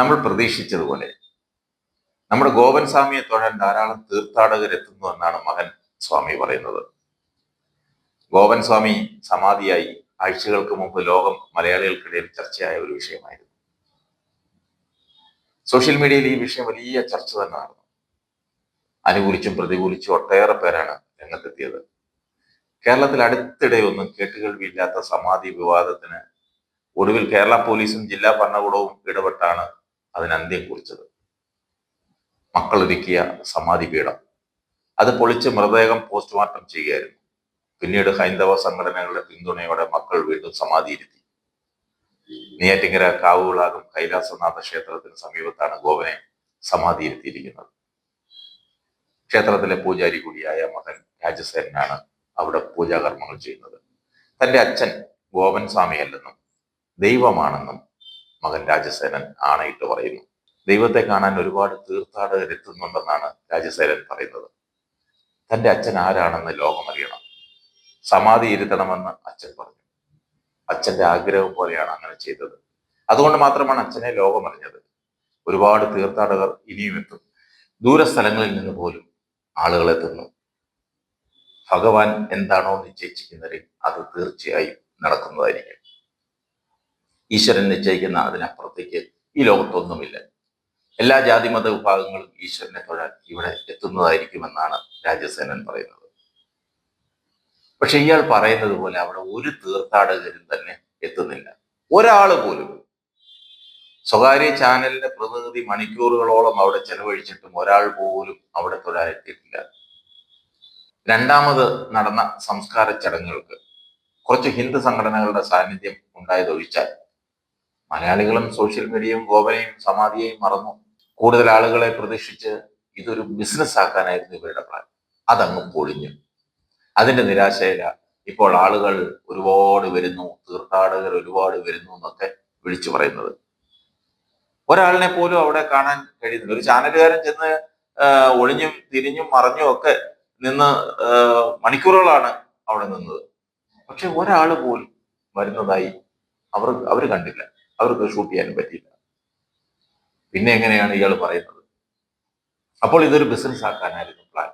നമ്മൾ പ്രതീക്ഷിച്ചതുപോലെ നമ്മുടെ ഗോപൻ സ്വാമിയെ തൊഴാൻ ധാരാളം തീർത്ഥാടകർ എത്തുന്നു എന്നാണ് മകൻ സ്വാമി പറയുന്നത്. ഗോപൻ സ്വാമി സമാധിയായി ആഴ്ചകൾക്ക് മുമ്പ് ലോകം മലയാളികൾക്കിടയിൽ ചർച്ചയായ ഒരു വിഷയമായിരുന്നു. സോഷ്യൽ മീഡിയയിൽ ഈ വിഷയം വലിയ ചർച്ച തന്നെ നടന്നു അനുകൂലിച്ചും പ്രതികൂലിച്ചും ഒട്ടേറെ പേരാണ് രംഗത്തെത്തിയത്. കേരളത്തിൽ അടുത്തിടെ ഒന്നും കേട്ടുകേൾവിയില്ലാത്ത സമാധി വിവാദത്തിന് ഒടുവിൽ കേരള പോലീസും ജില്ലാ ഭരണകൂടവും ഇടപെട്ടാണ് അതിന് അന്ത്യം കുറിച്ചത്. മക്കളൊരുക്കിയ സമാധി പീഠം. അത് പൊളിച്ച് മൃതദേഹം പോസ്റ്റ്മോർട്ടം ചെയ്യുകയായിരുന്നു. പിന്നീട് ഹൈന്ദവ സംഘടനകളുടെ പിന്തുണയോടെ മക്കൾ വീണ്ടും സമാധിയിരുത്തി നെയ്യാറ്റിങ്കര കാവുകളാകും കൈലാസനാഥ ക്ഷേത്രത്തിന് സമീപത്താണ് ഗോവനെ സമാധിയിരുത്തിയിരിക്കുന്നത് ക്ഷേത്രത്തിലെ പൂജാരി കൂടിയായ മകൻ രാജസേനാണ് അവിടെ പൂജാകർമ്മങ്ങൾ ചെയ്യുന്നത്. തന്റെ അച്ഛൻ ഗോവൻ സ്വാമിയല്ലെന്നും ദൈവമാണെന്നും മകൻ രാജസേനൻ ആണയിട്ട് പറയുന്നു. ദൈവത്തെ കാണാൻ ഒരുപാട് തീർത്ഥാടകർ എത്തുന്നുണ്ടെന്നാണ് രാജസേനൻ പറയുന്നത്. തന്റെ അച്ഛൻ ആരാണെന്ന് ലോകമറിയണം സമാധി ഇരുത്തണമെന്ന് അച്ഛൻ പറഞ്ഞു. അച്ഛന്റെ ആഗ്രഹം പോലെയാണ് അങ്ങനെ ചെയ്തത്. അതുകൊണ്ട് മാത്രമാണ് അച്ഛനെ ലോകമറിഞ്ഞത് ഒരുപാട് തീർത്ഥാടകർ ഇനിയും എത്തും. ദൂരസ്ഥലങ്ങളിൽ നിന്ന് പോലും ആളുകളെ തിന്നു. ഭഗവാൻ എന്താണോ നിശ്ചയിച്ചിരിക്കുന്നത് അത് തീർച്ചയായും നടക്കുന്നതായിരിക്കും. ഈശ്വരൻ നിശ്ചയിക്കുന്ന അതിനപ്പുറത്തേക്ക് ഈ ലോകത്തൊന്നുമില്ല. എല്ലാ ജാതിമത വിഭാഗങ്ങളും ഈശ്വരനെ തൊഴാൻ ഇവിടെ എത്തുന്നതായിരിക്കുമെന്നാണ് രാജസേനൻ പറയുന്നത്. പക്ഷെ ഇയാൾ പറയുന്നത് പോലെ അവിടെ ഒരു തീർത്ഥാടകരും തന്നെ എത്തുന്നില്ല. ഒരാൾ പോലും. സ്വകാര്യ ചാനലിന്റെ പ്രതിനിധി മണിക്കൂറുകളോളം അവിടെ ചെലവഴിച്ചിട്ടും ഒരാൾ പോലും അവിടെ തൊഴാൻ എത്തിയിട്ടില്ല. രണ്ടാമത് നടന്ന സംസ്കാര ചടങ്ങുകൾക്ക് കുറച്ച് ഹിന്ദു സംഘടനകളുടെ സാന്നിധ്യം ഉണ്ടായതൊഴിച്ചാൽ മലയാളികളും സോഷ്യൽ മീഡിയയും ഗോവനെയും സമാധിയെയും മറന്നു. കൂടുതൽ ആളുകളെ പ്രതീക്ഷിച്ച് ഇതൊരു ബിസിനസ് ആക്കാനായിരുന്നു ഇവരുടെ പ്ലാൻ അതങ്ങ് പൊളിഞ്ഞു. അതിന്റെ നിരാശയില ഇപ്പോൾ ആളുകൾ ഒരുപാട് വരുന്നു തീർത്ഥാടകർ ഒരുപാട് വരുന്നു എന്നൊക്കെ വിളിച്ചു പറയുന്നത്. ഒരാളിനെ പോലും അവിടെ കാണാൻ കഴിയുന്നില്ല. ഒരു ചാനലുകാരൻ ചെന്ന് ഒളിഞ്ഞും തിരിഞ്ഞും മറഞ്ഞും ഒക്കെ നിന്ന് മണിക്കൂറുകളാണ് അവിടെ നിന്നത്. പക്ഷെ ഒരാൾ പോലും വരുന്നതായി അവർ അവർ കണ്ടില്ല. അവർക്ക് ഷൂട്ട് ചെയ്യാനും പറ്റിയില്ല. പിന്നെ എങ്ങനെയാണ് ഇയാൾ പറയുന്നത്? അപ്പോൾ ഇതൊരു ബിസിനസ് ആക്കാനായിരുന്നു പ്ലാൻ